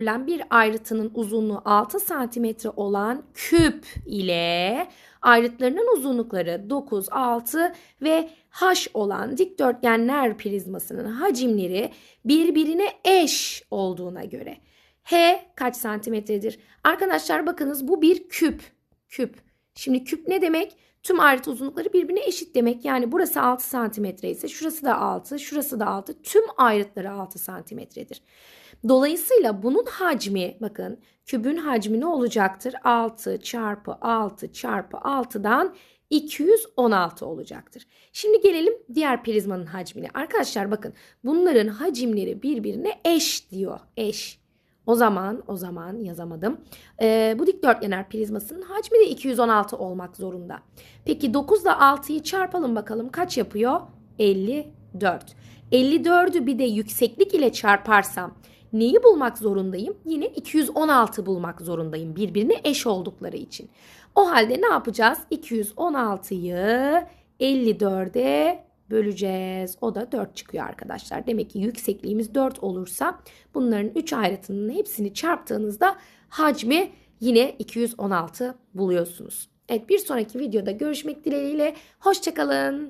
verilen bir ayrıtının uzunluğu 6 santimetre olan küp ile ayrıtlarının uzunlukları 9, 6 ve h olan dikdörtgenler prizmasının hacimleri birbirine eş olduğuna göre h kaç santimetredir? Arkadaşlar bakınız bu bir küp. Küp. Şimdi küp ne demek? Tüm ayrıt uzunlukları birbirine eşit demek. Yani burası 6 santimetre ise şurası da 6, şurası da 6. Tüm ayrıtları 6 santimetredir. Dolayısıyla bunun hacmi bakın kübün hacmi ne olacaktır? 6 çarpı 6 çarpı 6'dan 216 olacaktır. Şimdi gelelim diğer prizmanın hacmine. Arkadaşlar bakın bunların hacimleri birbirine eş diyor. Eş. O zaman o zaman yazamadım. Ee, bu dikdörtgener prizmasının hacmi de 216 olmak zorunda. Peki 9 ile 6'yı çarpalım bakalım kaç yapıyor? 54. 54'ü bir de yükseklik ile çarparsam neyi bulmak zorundayım? Yine 216 bulmak zorundayım birbirine eş oldukları için. O halde ne yapacağız? 216'yı 54'e böleceğiz. O da 4 çıkıyor arkadaşlar. Demek ki yüksekliğimiz 4 olursa bunların 3 ayrıtının hepsini çarptığınızda hacmi yine 216 buluyorsunuz. Evet bir sonraki videoda görüşmek dileğiyle. Hoşçakalın.